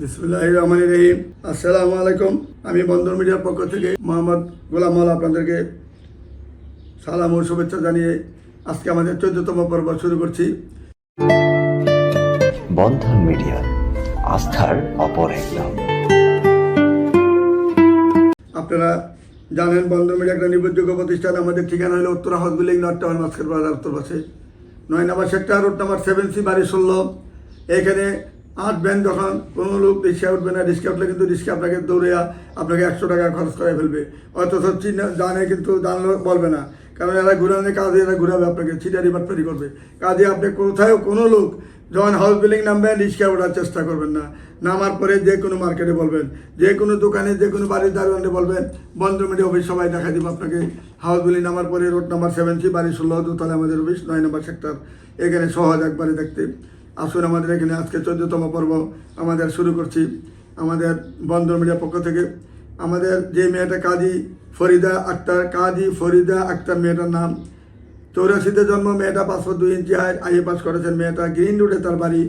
বিসমুল্লাহ রহমান রহিম। আসসালামু আলাইকুম। আমি বন্দর মিডিয়ার পক্ষ থেকে মোহাম্মদ গোলাম মাল আপনাদেরকে সালাম ও শুভেচ্ছা জানিয়ে আজকে আমাদের চোদ্দতম পর্ব শুরু করছি। বন্ধন মিডিয়া আস্থার অপর এক নাম। আপনারা জানেন বন্দর মিডিয়া একটা নির্ভরযোগ্য প্রতিষ্ঠান। আমাদের ঠিকানা হলো Uttara house building north town মাস্কের বাজার উত্তর পাশে নয় number sector road number seven C বাড়ি ষোলো। এখানে আসবেন যখন কোনো লোক রিক্সা উঠবে না, রিক্সা উঠলে কিন্তু রিক্সা আপনাকে দৌড়ে আপনাকে একশো টাকা খরচ করে ফেলবে। অথচ চিহ্ন জানে কিন্তু জানলে বলবে না। কারণ এরা ঘুরানোর কাজে এরা ঘুরাবে আপনাকে, ছিটারি বাটপারি করবে। কাজে আপনি কোথাও কোনো লোক যখন হাউস বিল্ডিং নামবেন রিক্সা ওঠার চেষ্টা করবেন না। নামার পরে যে কোনো মার্কেটে বলবেন, যে কোনো দোকানে, যে কোনো বাড়ির দারোয়ানে বলবেন, বন্ধ মিডিয়া অফিস সবাই দেখা দিব আপনাকে। হাউস বিল্ডিং নামার পরে রোড নাম্বার সেভেন সি বাড়ি ষোলো, দোতলা, আমাদের অফিস নয় নম্বর সেক্টর এখানে সহজ একবারে দেখতে। আসুন আমাদের এখানে আজকে চোদ্দতম পর্ব আমাদের শুরু করছি। আমাদের বন্দর মিডিয়ার পক্ষ থেকে। আমাদের যে মেয়েটা কাজী ফরিদা আক্তার, কাজী ফরিদা আক্তার মেয়েটার নাম। চৌরাশিতে জন্ম, মেয়েটা পাঁচশো দুই ইঞ্চি আইএ পাস করেছেন মেয়েটা গ্রিন রোডে তার বাড়ি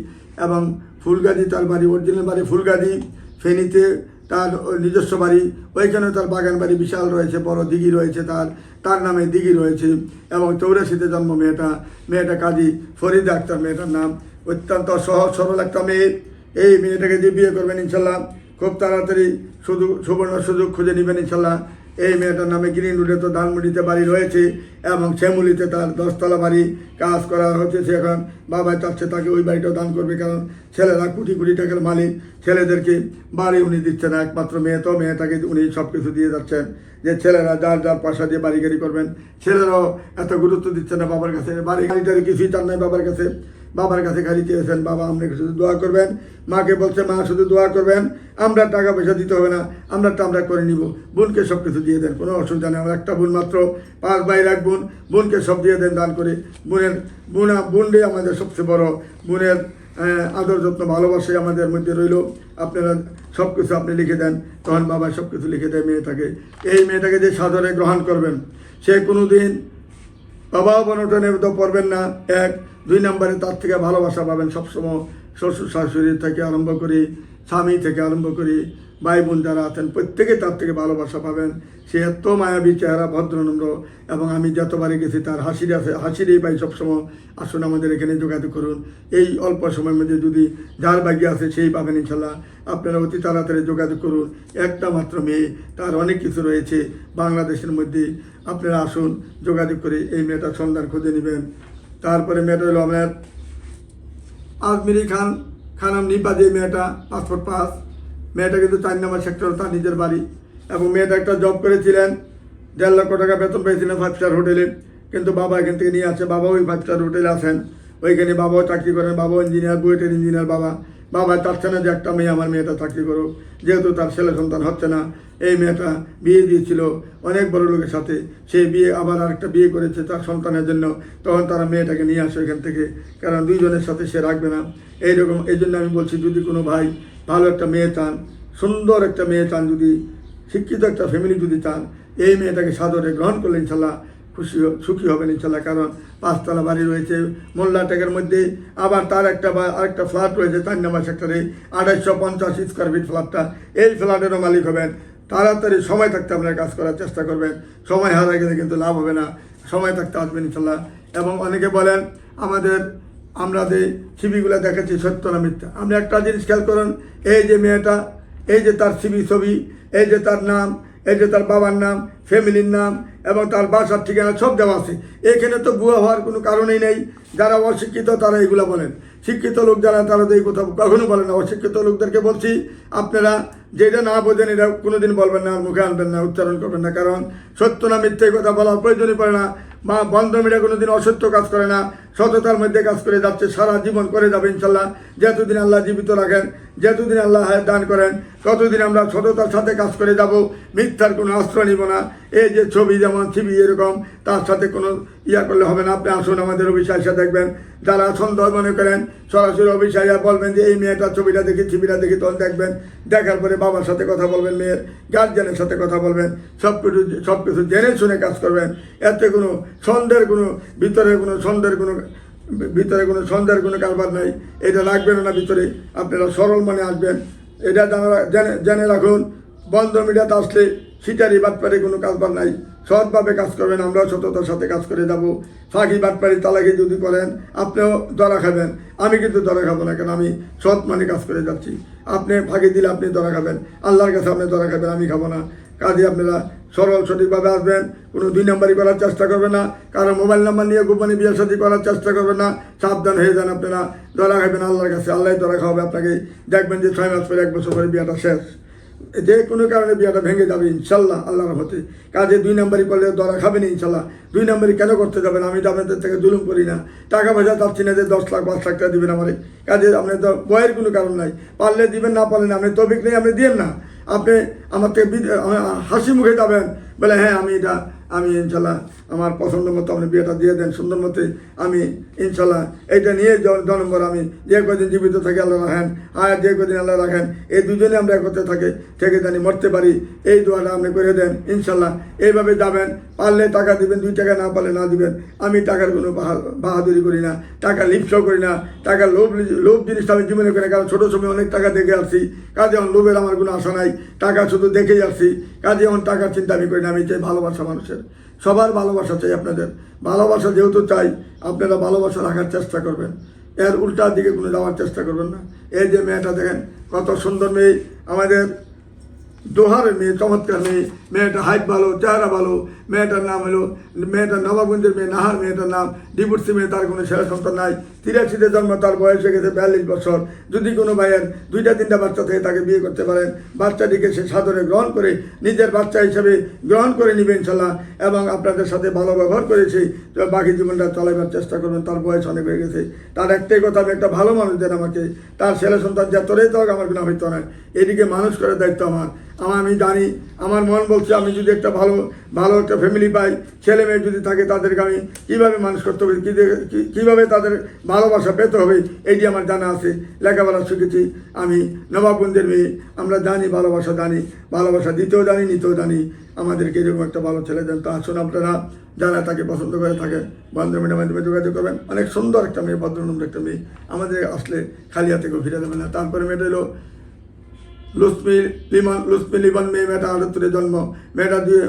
এবং ফুলগাজি তার বাড়ি, অরিজিনাল বাড়ি ফুলগাজি। ফেনীতে তার নিজস্ব বাড়ি ওইখানে তার বাগান বাড়ি বিশাল রয়েছে, বড় দিঘি রয়েছে তার তার নামে দিঘি রয়েছে এবং চৌরাশিতে জন্ম মেয়েটা মেয়েটা কাজী ফরিদা আক্তার মেয়েটার নাম। অত্যন্ত সহজ, সরল একটা মেয়ে। এই মেয়েটাকে যে বিয়ে করবেন ইনশাল্লাহ, খুব তাড়াতাড়ি শুধু সুবর্ণ সুযোগ খুঁজে নেবেন ইনশাল্লাহ। এই মেয়েটার নামে গ্রিন রোডে তো ধানমুড়িতে বাড়ি রয়েছে এবং শ্যামুলিতে তার দশতলা বাড়ি কাজ করা হচ্ছে সে এখন। বাবা চাচ্ছে তাকে ওই বাড়িটাও দান করবে, কারণ ছেলেরা কোটি কোটি টাকার মালিক। ছেলেদেরকে বাড়ি উনি দিচ্ছেন, একমাত্র মেয়ে। তো মেয়েটাকে উনি সব কিছু দিয়ে যাচ্ছেন যে ছেলেরা যার যার পয়সা দিয়ে বাড়ি গাড়ি করবেন। ছেলেরাও এত গুরুত্ব দিচ্ছে না বাবার কাছে। বাড়ি গাড়িটারে কিছুই চান নাই বাবার কাছে। বাবার কাছে খালি চেয়েছেন বাবা আপনাকে শুধু দোয়া করবেন। মাকে বলছে, মা, শুধু দোয়া করবেন। আমরা টাকা পয়সা দিতে হবে না, আমরা আমরা করে নিব। বোনকে সব কিছু দিয়ে দেন, কোনো অসুবিধা নেই। আমার একটা বোন মাত্র, পাঁচ বাইর এক বোন। বোনকে সব দিয়ে দেন দান করে। বোনের, বোনা, বোনরে আমাদের সবচেয়ে বড়, বোনের আদর যত্ন ভালোবাসে আমাদের মধ্যে রইল। আপনারা সব কিছু আপনি লিখে দেন, তখন বাবা সব কিছু লিখে দেয় মেয়েটাকে। এই মেয়েটাকে যে সাদরে গ্রহণ করবেন, সে কোনো দিন বাবা বনটনে তো পড়বেন না। এক, দুই নম্বরে তার থেকে ভালোবাসা পাবেন সবসময় শ্বশুর শাশুড়ি থেকে আরম্ভ করে স্বামী থেকে আরম্ভ করি ভাই বোন যারা আছেন, প্রত্যেকে তার থেকে ভালোবাসা পাবেন। সে এত মায়াবী চেহারা ভদ্রনম্র এবং আমি যতবারে গেছি তার হাসির আছে হাসিরেই পাই সবসময়। আসুন আমাদের এখানে যোগাযোগ করুন। এই অল্প সময়ের মধ্যে যদি যার বাকি আছে সেই পাবেন ইনশাল্লাহ। আপনারা অতি তাড়াতাড়ি যোগাযোগ করুন। একটা মাত্র মেয়ে, তার অনেক কিছু রয়েছে বাংলাদেশের মধ্যে। আপনারা আসুন, যোগাযোগ করে এই মেয়েটার সন্ধান খুঁজে নেবেন। তারপরে মেয়েটা হলো আপনার আজমিরি খান। খানাম নিপা যে মেয়েটা, পাসপোর্ট পাস। মেয়েটা কিন্তু চার নম্বর সেক্টর তার নিজের বাড়ি। এবং মেয়েটা একটা জব করেছিলেন, দেড় লক্ষ টাকা বেতন পেয়েছিলেন ফাইভ স্টার হোটেলে কিন্তু বাবা এখান থেকে নিয়ে আসে বাবা ওই ফাইভ স্টার হোটেলে আসেন ওইখানে বাবাও চাকরি করেন, বাবাও ইঞ্জিনিয়ার বুয়েটের ইঞ্জিনিয়ার বাবা। বাবা চাচ্ছে না যে একটা মেয়ে, আমার মেয়েটা চাকরি করুক। যেহেতু তার ছেলে সন্তান হচ্ছে না, এই মেয়েটা বিয়ে দিয়েছিল অনেক বড় লোকের সাথে। সেই বিয়ে আবার আরেকটা বিয়ে করেছে তার সন্তানের জন্য। তখন তারা মেয়েটাকে নিয়ে আসে এখান থেকে। কারণ দুইজনের সাথে সে রাখবে না। এইরকম এই জন্য আমি বলছি, যদি কোনো ভাই ভালো একটা মেয়ে চান, সুন্দর একটা মেয়ে চান যদি, শিক্ষিত একটা ফ্যামিলি যদি চান, এই মেয়েটাকে সাদরে গ্রহণ করলে ইনশাল্লাহ খুশি সুখী হবেন ইনশাল্লাহ। কারণ পাঁচতলা বাড়ি রয়েছে, মোল্লা টেকের মধ্যে আবার তার একটা বা, আরেকটা ফ্ল্যাট রয়েছে চার নম্বর সেক্টরে আড়াইশো পঞ্চাশ স্কোয়ার ফিট ফ্ল্যাটটা এই ফ্ল্যাটেরও মালিক হবেন। তাড়াতাড়ি সময় থাকতে আপনারা কাজ করার চেষ্টা করবেন। সময় হারা গেলে কিন্তু লাভ হবে না। সময় থাকতে আসবেন ইনশাল্লাহ। এবং অনেকে বলেন, আমাদের আমরা যে ছবিগুলো দেখেছি, সত্য না মিথ্যা? আপনি একটা জিনিস খেয়াল করেন, এই যে মেয়েটা, এই যে তার ছবি ছবি, এই যে তার নাম, এই যে তার বাবার নাম, ফ্যামিলির নাম, এবং তার বাসার ঠিকানা সব দেওয়া আছে। এখানে তো ভুয়া হওয়ার কোনো কারণেই নেই। যারা অশিক্ষিত, তারা এগুলো বলেন। শিক্ষিত লোক যারা, তারা তো এই কথা কখনো বলেন না। অশিক্ষিত লোকদেরকে বলছি, আপনারা যেটা না বোঝেন, এটা কোনোদিন বলবেন না মুখে আনবেন না, উচ্চারণ করবেন না। কারণ সত্য না মিথ্যে কথা বলার প্রয়োজনই পড়ে না। বা বন্ধ কোনো কোনোদিন অসত্য কাজ করে না, সততার মধ্যে কাজ করে যাচ্ছে, সারা জীবন করে যাবে ইনশাল্লাহ। যতদিন আল্লাহ জীবিত রাখেন যতদিন আল্লাহ হায়াত দান করেন, ততদিন আমরা সততার সাথে কাজ করে যাব, মিথ্যার কোনো আশ্রয় নিব না। এই যে ছবি যেমন ছবি এরকম, তার সাথে কোনো ইয়া করলে হবে না। আপনি আসুন আমাদের অভিশাসা দেখবেন। যারা সন্দেহ মনে করেন, সরাসরি অভিশাসা বলবেন যে, এই মেয়েটার ছবিটা দেখি ছবিটা দেখি, তখন দেখবেন। দেখার পরে বাবার সাথে কথা বলবেন, মেয়ের গার্জেনের সাথে কথা বলবেন। সব কিছু সব কিছু জেনে শুনে কাজ করবেন। এতে কোনো সন্দেহের কোনো ভিতরে কোনো সন্দেহের কোনো ভিতরে কোনো সন্দেহের কোনো কারবার নাই। এটা রাখবেন না ভিতরে। আপনারা সরল মনে আসবেন। এটা জানা জেনে রাখুন, বন্ধ মিডিয়াতে আসলে সিটারি বাটপারে কোনো কাজবার নাই। সৎভাবে কাজ করবেন, আমরাও সততার সাথে কাজ করে যাব। ফাঁকি বাটপারি তালাকি যদি করেন, আপনিও ধরা খাবেন। আমি কিন্তু ধরা খাব না, কেন? আমি সৎ মানে কাজ করে যাচ্ছি। আপনি ফাঁকি দিলে আপনি ধরা খাবেন। আল্লাহর কাছে আপনি ধরা খাবেন, আমি খাব না। কাজে আপনারা সরল সঠিকভাবে আসবেন, কোনো দুই নাম্বারই করার চেষ্টা করবে না, কারও মোবাইল নাম্বার নিয়ে গোপনে বিয়ে সাথে করার চেষ্টা করবে না, সাবধান হয়ে যান আপনারা, ধরা খাবেন আল্লাহর কাছে আল্লাহ ধরা খাওয়াবে আপনাকে, দেখবেন যে ছয় মাস পরে, এক বছর পরে বিয়েটা শেষ। যে কোনো কারণে বিয়েটা ভেঙে যাবে, ইনশাল্লাহ, আল্লাহর হতে কাজে দুই নাম্বারই করলে ধরা খাবেন ইনশাল্লাহ। দুই নাম্বারই কেন করতে যাবেন? আমি তো আপনাদের থেকে জুলুম করি না। টাকা পয়সা চাচ্ছি না যে দশ লাখ, পাঁচ লাখ টাকা দিবেন আমার। কাজে আপনি তো বয়ের কোনো কারণ নাই। পারলে দিবেন, না পারলেন আপনি তবিক নেই, আপনি দিয়েন না। আপনি আমার থেকে হাসি মুখে যাবেন। বলে হ্যাঁ আমি এটা, আমি ইনশাল্লাহ আমার পছন্দ মতো আপনি বিয়েটা দিয়ে দেন, সুন্দর মতে আমি ইনশাল্লাহ এইটা নিয়ে জন্মবার আমি যে কদিন জীবিত থাকে, আল্লাহ রাখেন। আর যে কদিন আল্লাহ রাখেন, এই দুজনে আমরা একত্রে থাকে, থেকে জানি মরতে পারি। এই দোয়াটা আপনি করে দেন, ইনশাল্লাহ। এইভাবে যাবেন, পারলে টাকা দিবেন, দুই টাকা না পারলে না দিবেন। আমি টাকার কোনো বাহা- বাহাদুরি করি না, টাকা লিপসও করি না। টাকার লোভ লোভ জিনিসটা আমি জীবনে করি কারণ ছোটো সময় অনেক টাকা দেখে আসছি। কাজে আমার লোভের আমার কোনো আশা নাই, টাকা শুধু দেখেই আসছি। কাজে আমার টাকার চিন্তা আমি করি না। আমি চাই ভালোবাসা মানুষের। সবার ভালোবাসা চাই আপনাদের। ভালোবাসা যেহেতু চাই, আপনারা ভালোবাসা রাখার চেষ্টা করবেন। এর উল্টার দিকে কোনো যাওয়ার চেষ্টা করবেন না। এই যে মেয়েটা দেখেন, কত সুন্দর মেয়ে। আমাদের দোহারের মেয়ে, চমৎকার মেয়ে। মেয়েটা হাইট ভালো, চেহারা ভালো। মেয়েটার নাম হলো মেয়েটার নবাবগঞ্জের মেয়ে নাহার মেয়েটার নাম ডিভোর্সি মেয়ে তার কোনো ছেলে সন্তান নাই। তিরাশিতে জন্ম তার বয়স হয়ে গেছে বিয়াল্লিশ বছর। যদি কোনো ভাইয়ের দুইটা তিনটা বাচ্চা থেকে, তাকে বিয়ে করতে পারেন। বাচ্চাটিকে সে সাদরে গ্রহণ করে, নিজের বাচ্চা হিসেবে গ্রহণ করে নেবেন ইনশাল্লাহ এবং আপনাদের সাথে ভালো ব্যবহার করেছে। বাকি জীবনটা চালাবার চেষ্টা করবেন, তার বয়স অনেক হয়ে গেছে। তার একটাই কথা, আমি একটা ভালো মানুষ দেন আমাকে, তার ছেলে সন্তান যতটাই তো আমার কোনো হইতো না। এদিকে মানুষ করার দায়িত্ব আমার। আমার আমি জানি, আমার মন বলছে, আমি যদি একটা ভালো ভালো একটা ফ্যামিলি পাই ছেলে মেয়ে যদি থাকে তাদেরকে আমি কীভাবে মানুষ করতে হবে কীভাবে তাদের ভালোবাসা পেতে হবে, এটি আমার জানা আছে। লেখাপড়া শিখেছি আমি, নবাবগঞ্জের মেয়ে, আমরা জানি, ভালোবাসা জানি, ভালোবাসা দিতেও জানি, নিতেও জানি। আমাদেরকে এরকম একটা ভালো ছেলে দেন। তা আসুন আপনারা, যারা তাকে পছন্দ করে থাকেন বান্ধবীর মাধ্যমে যোগাযোগ করবেন। অনেক সুন্দর একটা মেয়ে ভদ্রনম্র একটা মেয়ে। আমাদের আসলে খালি হাতে ফিরে দেবে না। তারপরে মেয়েটা এলো লুসমি লিমান লুসমি লিমান মেয়ে মেয়েটা আটাত্তরে জন্ম। মেয়েটা দুই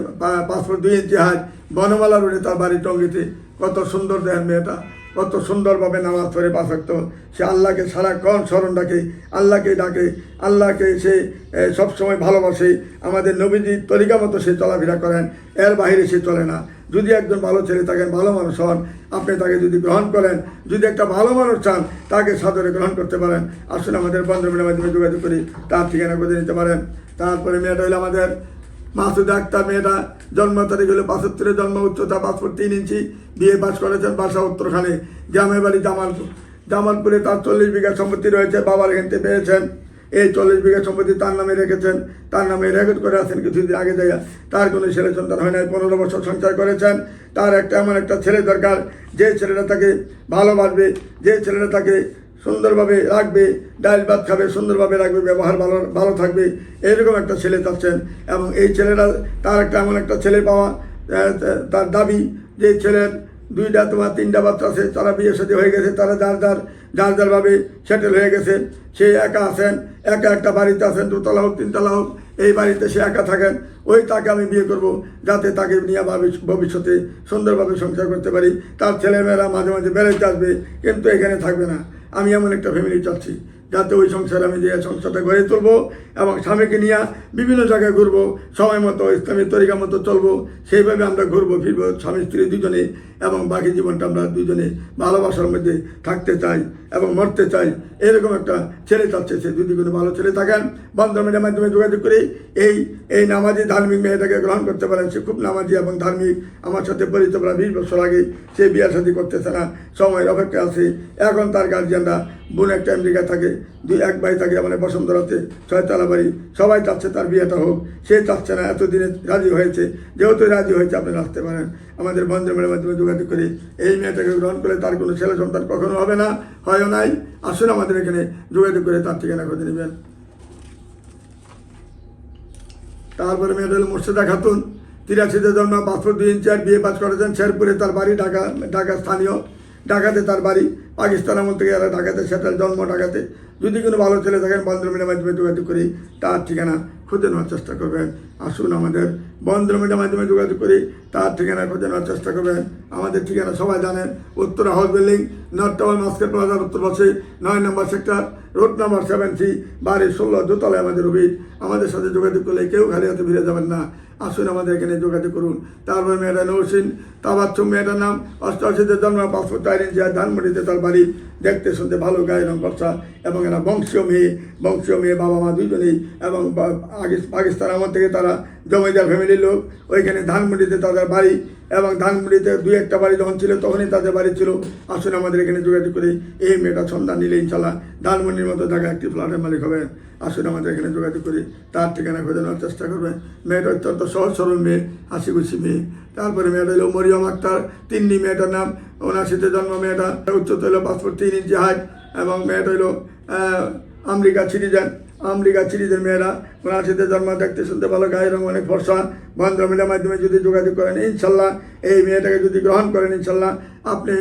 পাসপোর্ট দুই ইঞ্চি হাত বনমালা রোডে তার বাড়ি টঙ্গিতে। কত সুন্দর দেখেন মেয়েটা। কত সুন্দরভাবে নামাজ পড়ে রাখতো সে আল্লাহকে সারাক্ষণ স্মরণ ডাকে আল্লাহকে ডাকে। আল্লাহকে সে সবসময় ভালোবাসে। আমাদের নবীজি তরিকা মতো সে চলাফেরা করেন। এর বাইরে সে চলে না। যদি একজন ভালো ছেলে থাকেন ভালো মানুষ হন, আপনি তাকে যদি গ্রহণ করেন, যদি একটা ভালো মানুষ চান, তাকে সাদরে গ্রহণ করতে পারেন। আসলে আমাদের বন্ধুমের মাধ্যমে যোগাযোগ করি, তার ঠিকানা করে নিতে পারেন। তারপরে মেয়েটা হলো আমাদের মাসুদ আক্তার মেয়েটা, জন্ম তারিখ হলো বাষট্টিরে জন্ম, উচ্চতা পাসপোর্ট তিন ইঞ্চি, বিয়ে পাস করেছেন বাসা উত্তরখানে, গ্রামের বাড়ি জামালপুর। জামালপুরে তার চল্লিশ বিঘা সম্পত্তি রয়েছে, বাবার এখানতে পেয়েছেন। এই চল্লিশ বিঘা সম্পত্তি তার নামে রেখেছেন, তার নামে রেকর্ড করে আছেন কিছুদিন আগে যাইয়া। তার কোনো ছেলে সন্তান হয় নাই, পনেরো বছর সংসার করেছেন। তার একটা এমন একটা ছেলে দরকার, যে ছেলেটা তাকে ভালোবাসবে, যে ছেলেটা তাকে সুন্দরভাবে রাখবে ডাল ভাত খাবে, সুন্দরভাবে রাখবে, ব্যবহার ভালো ভালো থাকবে, এরকম একটা ছেলে চাচ্ছেন। এবং এই ছেলেটা, তার একটা এমন একটা ছেলে পাওয়া তার দাবি, যে ছেলের দুইটা তোমার তিনটা বাচ্চা আছে, তারা বিয়ে সাথে হয়ে গেছে, তারা যার যার যার যারভাবে সেটেল হয়ে গেছে, সে একা আছেন, একা একটা বাড়িতে আছেন, দুতলা হোক, তিনতলা হোক, এই বাড়িতে সে একা থাকেন, ওই তাকে আমি বিয়ে করব, যাতে তাকে নিয়ে ভবিষ্য- ভবিষ্যতে সুন্দরভাবে সংসার করতে পারি। তার ছেলেমেয়েরা মাঝে মাঝে বেড়াইতে আসবে, কিন্তু এখানে থাকবে না। আমি এমন একটা ফ্যামিলি চাচ্ছি। যাতে ওই সংসারে আমি যে সংসারটা গড়ে তুলবো এবং স্বামীকে নিয়ে বিভিন্ন জায়গায় ঘুরবো, সময় মতো ইসলামী তরিকা মতো চলবো, সেইভাবে আমরা ঘুরবো, ফিরবো, স্বামী, স্ত্রী দুজনে এবং বাকি জীবনটা আমরা দুজনে ভালোবাসার মধ্যে থাকতে চাই এবং মরতে চাই। এরকম একটা ছেলে চাচ্ছে সে। যদি কোনো ভালো ছেলে থাকেন বন্ধমের মাধ্যমে যোগাযোগ করে এই এই নামাজি ধার্মিক মেয়েটাকে গ্রহণ করতে পারেন। সে খুব নামাজি এবং ধার্মিক। আমার সাথে পরিচিত প্রায় বিশ বছর আগে সে বিয়ে শাদী করতেছে না। সময়ের অপেক্ষা আছে। এখন তার গার্জিয়ানরা বোন একটা আমেরিকা থাকে, দুই এক ভাই থাকে মানে বসন্তরাতে ছয়তলা বাড়ি, সবাই চাচ্ছে তার বিয়েটা হোক। সে চাচ্ছে না, এতদিনে রাজি হয়েছে। যেহেতু রাজি হয়েছে, আপনি আসতে পারেন। আমাদের বন্ধুমের মাধ্যমে যোগাযোগ করে, এই মেয়েটাকে গ্রহণ করে তার কোনো ছেলে সন্তান কখনো হবে না, হয়ও নাই। আসুন আমাদের এখানে যোগাযোগ করে তার ঠিকানা খুঁজে নেবেন। তারপরে মেয়েটা হলো মুর্শিদা খাতুন। তিরাশিতে জন্ম পাসপোর্ট দুই ইঞ্চি আর বিয়ে পাস করেছেন শেরপুরে, তার বাড়ি ঢাকা ঢাকা স্থানীয়। ঢাকাতে তার বাড়ি, পাকিস্তান আমল থেকে এরা ঢাকাতে সেটেল জন্ম ঢাকাতে, যদি কোনো ভালো ছেলে থাকেন বন্ধুমিলের মাধ্যমে যোগাযোগ করি তার ঠিকানা খুঁজে নেওয়ার চেষ্টা করবেন। আসুন আমাদের বন্ধুমিলের মাধ্যমে যোগাযোগ করি তার ঠিকানা খুঁজে নেওয়ার চেষ্টা করবেন। আমাদের ঠিকানা সবাই জানেন, Uttara house building north tower মাস্কেট প্লাজার উত্তর পাশে নয় number sector road number seven C বাড়ি ষোলো দোতলায় আমাদের অফিস। আমাদের সাথে যোগাযোগ করলে কেউ খালি হাতে ফিরে যাবেন না। আসুন আমাদের এখানে যোগাযোগ করুন। তারপর মেয়েটা নৌসিন তারপর মেয়েটার নাম অষ্টআশিতে জন্ম পাঁচশো চার ইঞ্চি আর ধানমন্ডিতে তার বাড়ি। দেখতে শুনতে ভালো গায়ে রং এবং এরা বংশীয় মেয়ে বংশীয় মেয়ে বাবা মা দুজনেই এবং পাকিস্তান আমার থেকে তারা জমিদার ফ্যামিলির লোক। ওইখানে ধানমন্ডিতে তাদের বাড়ি। এবং ধানমন্ডিতে দুই একটা বাড়ি যখন ছিল, তখনই তাদের বাড়ি ছিল। আসুন আমাদের এখানে যোগাযোগ করে। এই মেয়েটা সন্ধান নিলে ইনশাল্লাহ ধানমন্ডির মতো জায়গায় একটি ফ্ল্যাটের মালিক হবে। আসুন আমাদের এখানে যোগাযোগ করি। তার ঠিকানা খুঁজে নেওয়ার চেষ্টা করবেন মেয়েটা অত্যন্ত সহজ সরল মেয়ে হাসি খুশি মেয়ে। তারপরে মেয়েটা হলো মরিয়ম আক্তার। তিন্নি মেয়েটার নাম উনাশিতে জন্ম মেয়েটা। উচ্চতা হলো পাসপোর্ট তিন ইঞ্চি হাইট এবং মেয়েটা হলো আমেরিকা সিটিজেন আমেরিকা সিরিজের মেয়েরা উনাশিতে জন্ম দেখতে শুনতে ভালো, গায়ের রঙ অনেক ফর্সা বন্ধমিলের মাধ্যমে যদি যোগাযোগ করেন, ইনশাল্লাহ এই মেয়েটাকে যদি গ্রহণ করেন, ইনশাল্লাহ আপনি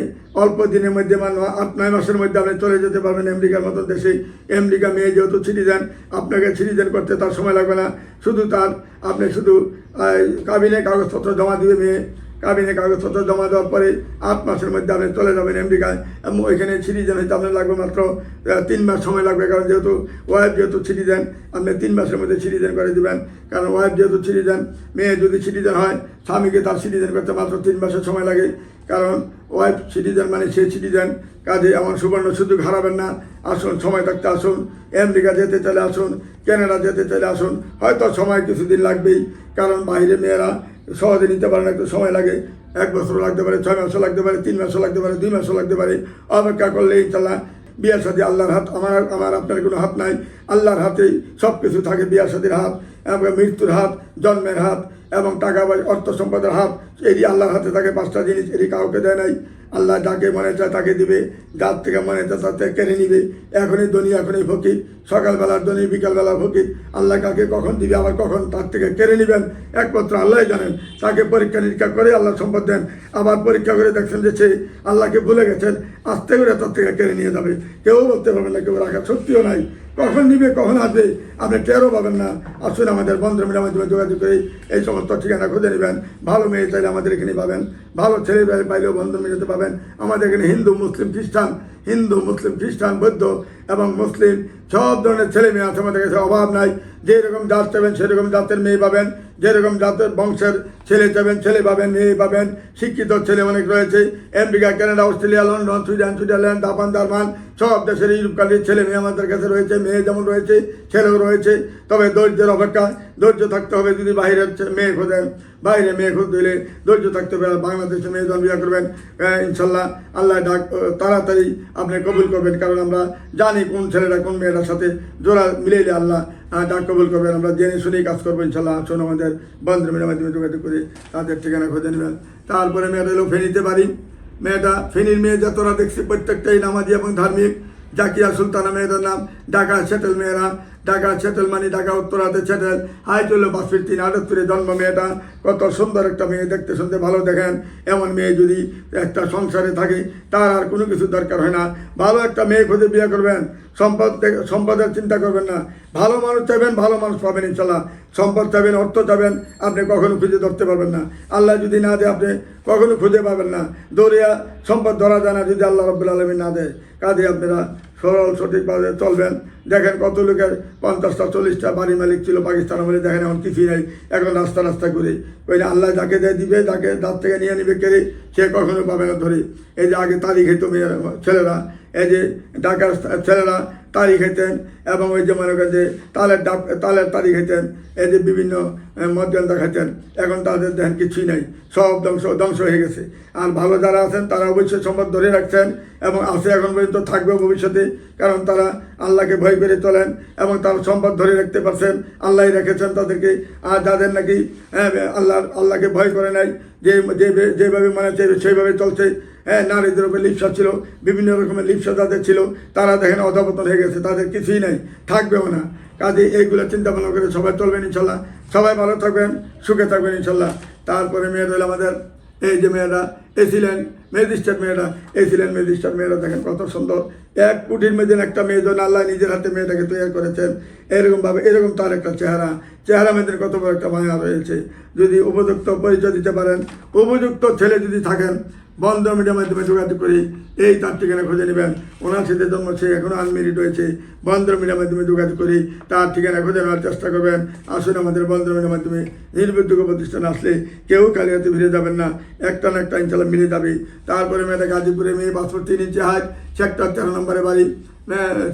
অল্প দিনের মধ্যে মানে আট, নয় মাসের মধ্যে আপনি চলে যেতে পারবেন আমেরিকার মতন দেশে। আমেরিকা মেয়ে যেহেতু সিটিজেন আপনাকে সিটিজেন করতে তার সময় লাগবে না। শুধু তার, আপনি শুধু কাবিনে কাগজপত্র জমা দিবে মেয়ে কাবিনে কাগজপত্র জমা দেওয়ার পরে আট মাসের মধ্যে আপনি চলে যাবেন আমেরিকায় এবং ওইখানে সিটিজেন হইতে আপনার লাগবে মাত্র তিন মাস সময় লাগবে, কারণ যেহেতু ওয়াইফ যেহেতু সিটিজেন আপনি তিন মাসের মধ্যে সিটিজেন করে দেবেন। কারণ ওয়াইফ যেহেতু সিটিজেন মেয়ে যদি সিটিজেন হয়, স্বামীকে তার সিটিজেন করতে মাত্র তিন মাসের সময় লাগে। কারণ ওয়াইফ সিটিজেন মানে সে সিটিজেন কাজে এমন সুবর্ণ সুযোগ হারাবেন না। আসুন, সময় থাকতে আসুন। আমেরিকা যেতে চলে আসুন কানাডা যেতে চলে আসুন। হয়তো সময় কিছুদিন লাগবেই, কারণ বাইরে মেয়েরা সহজে নিতে পারে না, একটু সময় লাগে। এক বছর লাগতে পারে, ছয় মাসও লাগতে পারে, তিন মাসও লাগতে পারে, দুই মাসও লাগতে পারে। অপেক্ষা করলে ইনশাল্লাহ বিয়ার সাথে আল্লাহর হাত, আমার আমার আপনার কোনো হাত নাই। আল্লাহর হাতেই সব কিছু থাকে, বিয়ার সাথীর হাত, এবং মৃত্যুর হাত, জন্মের হাত, এবং টাকা পয়সা অর্থ সম্পদের হাত এটি আল্লাহর হাতে থাকে পাঁচটা জিনিস এটি কাউকে দেয় নাই। আল্লাহ যাকে মনে চায় তাকে দিবে, যার থেকে মনে চায় তার থেকে কেড়ে নিবে। এখনই ধনী, এখনই ফকির সকালবেলার ধনী বিকালবেলার ফকির, আল্লাহ কাকে কখন দিবে, আবার কখন তার থেকে কেড়ে নেবেন? একমাত্র আল্লাহ জানেন। তাকে পরীক্ষা নিরীক্ষা করে আল্লাহ সম্পদ দেন। আবার পরীক্ষা করে দেখছেন যে সে আল্লাহকে ভুলে গেছেন, আস্তে করে তার থেকে কেড়ে নিয়ে যাবে। কেউ বলতে পারবেন না, কেউ রাখার শক্তিও নাই। কখন নিবে, কখন আসবে, আপনি টেরও পাবেন না। আসুন আমাদের বন্ধু মিলের মাধ্যমে যোগাযোগ করে এই সমস্ত ঠিকানা খুঁজে নেবেন। ভালো মেয়ে চাইলে আমাদের এখানে পাবেন, ভালো ছেলে পাই- পাইলেও বন্ধু মিলতে পাবেন। আমাদের এখানে হিন্দু, মুসলিম, খ্রিস্টান হিন্দু, মুসলিম, খ্রিস্টান, বৌদ্ধ এবং মুসলিম সব ধরনের ছেলে মেয়ে আছে আমাদের কাছে, অভাব নাই। যেরকম জাত চাবেন সেরকম জাতের মেয়ে পাবেন। যেরকম জাতের বংশের ছেলে চাবেন ছেলে পাবেন, মেয়ে পাবেন। শিক্ষিত ছেলে অনেক রয়েছে। America Canada, Australia, London, Sweden, Switzerland, Japan, German, সব দেশের ইউরোপ কান্ট্রির ছেলে মেয়ে আমাদের কাছে রয়েছে। মেয়ে যেমন রয়েছে, ছেলেও রয়েছে। তবে ধৈর্যের অপেক্ষা, ধৈর্য থাকতে হবে যদি বাইরের মেয়ে খোঁজেন বাইরে মেয়ে খুঁজতে হলে ধৈর্য থাকতে হবে বাংলাদেশে মেয়ে যখন বিয়ে করবেন ইনশাল্লাহ আল্লাহ ডাক তাড়াতাড়ি আপনি কবুল করবেন। কারণ আমরা জানি কোন ছেলেটা কোন মেয়েটার সাথে জোড়া মিলেলে আল্লাহ আহ, ডাক কবুল করবেন। আমরা জেনে শুনেই কাজ করব ইনশাল্লাহ। আসুন আমাদের বন্ধুমের মাধ্যমে যোগাযোগ করে তাদের ঠিকানা খুঁজে নেবেন। তারপরে মেয়েটা এলো ফেনিতে পারি মেয়েটা ফেনির মেয়ে যতরা দেখছি প্রত্যেকটাই নামাজি এবং ধার্মিক। জাকিয়া সুলতানা মেয়েদের নাম ঢাকা সেটেল মেয়েরা। ঢাকা সেটেল মানে ঢাকা উত্তরাতে সেটেল হাই চলল বাসফির তিন, আটাত্তরে জন্ম মেয়েটা। কত সুন্দর একটা মেয়ে, দেখতে শুনতে ভালো দেখেন। এমন মেয়ে যদি একটা সংসারে থাকে, তার আর কোনো কিছু দরকার হয় না। ভালো একটা মেয়ে খুঁজে বিয়ে করবেন। সম্পদ সম্পদের চিন্তা করবেন না। ভালো মানুষ চাইবেন, ভালো মানুষ পাবেন ইনশাল্লাহ। সম্পদ চাইবেন, অর্থ চাইবেন, আপনি কখনো খুঁজে ধরতে পারবেন না। আল্লাহ যদি না দেয়, আপনি কখনো খুঁজে পাবেন না। দৌড়িয়া সম্পদ ধরা যায় না যদি আল্লাহ রব্বুল আলমী না দেয়। কাজে আপনারা সরল সঠিকভাবে চলবেন। দেখেন কত লোকের পঞ্চাশটা, চল্লিশটা বাড়ি মালিক ছিল পাকিস্তান আমলে, দেখেন এখন কিছুই নেই। এখন রাস্তা রাস্তা করে ওই আল্লাহ যাকে দেয় দিবে, যাকে দাঁত থেকে নিয়ে নিবে কেড়ে, সে কখনো পাবে না ধরে। এই যে আগে তারিখ মেয়েরা, ছেলেরা এই যে ডাকার ছেলেরা তারি খেতেন এবং ওই যে মনে করেন যে তালের ডাব তালের তারি খেতেন, এই যে বিভিন্ন মদ্যান্দা খেতেন। এখন তাদের দেখেন কিছুই নাই, সব ধ্বংস ধ্বংস হয়ে গেছে। আর ভালো যারা আছেন, তারা অবশ্যই সম্পদ ধরে রাখছেন এবং আছে এখন পর্যন্ত, থাকবে ভবিষ্যতে, কারণ তারা আল্লাহকে ভয় করে চলেন এবং তারা সম্পদ ধরে রাখতে পারছেন। আল্লাহ রেখেছেন তাদেরকে, আর যাদের নাকি আল্লাহ, আল্লাহকে ভয় করে নাই, যে- যেভাবে মানে সেইভাবে চলছে। হ্যাঁ নারীদের উপরে লিপসা ছিল, বিভিন্ন রকমের লিপসা যাদের ছিল। তারা দেখেন অধপতন হয়ে গেছে, তাদের কিছুই নাই, থাকবেও না। কাজে এইগুলো চিন্তা ভাবনা করে সবাই চলবেন ইনশাল্লাহ। সবাই ভালো থাকবেন, সুখে থাকবেন ইনশাল্লাহ। তারপরে মেয়ের হলো আমাদের, এই যে মেয়েরা এসিলেন ম্যাজিস্ট্রেট মেয়েরা এসিলেন ম্যাজিস্ট্রেট মেয়েরা, দেখেন কত সুন্দর। এক কুটির মেয়েদের একটা মেয়ে যেন আল্লাহ নিজের হাতে মেয়েটাকে তৈরি করেছেন, এরকমভাবে, এরকম তার একটা চেহারা। চেহারা মেয়েদের কত বড় একটা মায়া রয়েছে। যদি উপযুক্ত পরিচয় দিতে পারেন, উপযুক্ত ছেলে যদি থাকেন বন্ধ মিডিয়ার মাধ্যমে যোগাযোগ করি এই তার ঠিকানা খুঁজে নেবেন। ওনার সাথে জন্ম সে এখনও আনমেরিড রয়েছে। বন্ধ মিডিয়ার মাধ্যমে যোগাযোগ করি তার ঠিকানা খুঁজে নেওয়ার চেষ্টা করবেন। আসুন আমাদের বন্ধ মিডিয়ার মাধ্যমে নির্ভরযোগ্য প্রতিষ্ঠান আসলে কেউ কালিয়াতে ফিরে যাবেন না। একটা না একটা ইনশাল্লাহ মিলে যাবে। তারপরে মেয়েটা গাজীপুরে মেয়ে পাসপোর্ট তিন ইঞ্চি হাইট সেক্টর তেরো নম্বরে বাড়ি।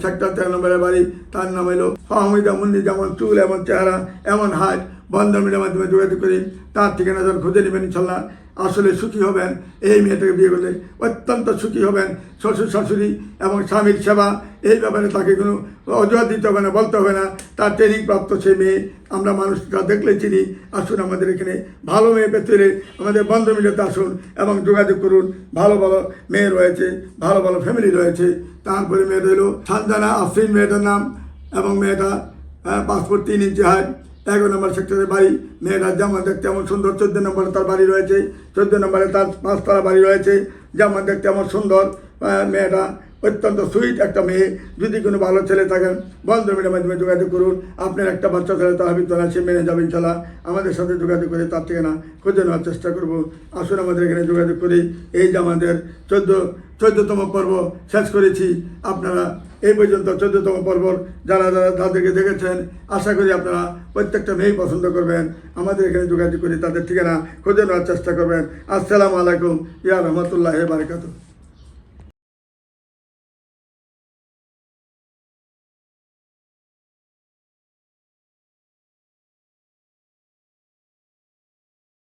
সেক্টর তেরো নম্বরের বাড়ি। তার নাম হলো ফাহমিদা মুন্নি, যেমন চুল, এমন চেহারা, এমন হাইট বন্ধন মিডিয়ার মাধ্যমে যোগাযোগ করি তার ঠিকানা যখন খুঁজে নেবেন ইনশাল্লাহ, আসলে সুখী হবেন। এই মেয়েটাকে বিয়ে করলে অত্যন্ত সুখী হবেন। শ্বশুর, শাশুড়ি এবং স্বামীর সেবা, এই ব্যাপারে তাকে কোনো অজুহাত দিতে হবে না, বলতে হবে না। তার ট্রেনিং প্রাপ্ত সে মেয়ে, আমরা মানুষটা দেখলে চিনি। আসুন আমাদের এখানে ভালো মেয়ে পেতে হলে আমাদের বন্ধ মিডিয়াতে আসুন এবং যোগাযোগ করুন। ভালো ভালো মেয়ে রয়েছে, ভালো ভালো ফ্যামিলি রয়েছে। তারপরে মেয়েটা হলো সান্দানা আফরিন, মেয়েটার নাম এবং মেয়েটা পাসপোর্ট তিন ইঞ্চি হাইট এগারো নম্বর সেক্টরের বাড়ি মেয়েটা যেমন দেখতে এমন সুন্দর, চোদ্দ নম্বরে তার বাড়ি রয়েছে, চোদ্দ নম্বরে তার পাঁচতলা বাড়ি রয়েছে যেমন দেখতে এমন সুন্দর। মেয়েটা অত্যন্ত সুইট একটা মেয়ে। যদি কোনো ভালো ছেলে থাকেন, বন্ধ মিডিয়ার মাধ্যমে যোগাযোগ করুন। আপনার একটা বাচ্চা ছেলে তার ভিতরে সে মেনে যাবে ইনশাল্লাহ। আমাদের সাথে যোগাযোগ করে তার ঠিকানা খুঁজে নেওয়ার চেষ্টা করব। আসুন আমাদের এখানে যোগাযোগ করি। এই যে আমাদের চোদ্দ, চোদ্দতম পর্ব শেষ করেছি। আপনারা এই পর্যন্ত চোদ্দতম পর্ব যারা যারা তাদেরকে দেখেছেন, আশা করি আপনারা প্রত্যেকটা মেয়েই পছন্দ করবেন। আমাদের এখানে যোগাযোগ করে তাদের ঠিকানা খুঁজে নেওয়ার চেষ্টা করবেন। আসসালামু আলাইকুম। ইয়া রহমতুল্লাহ বারকাতুহ।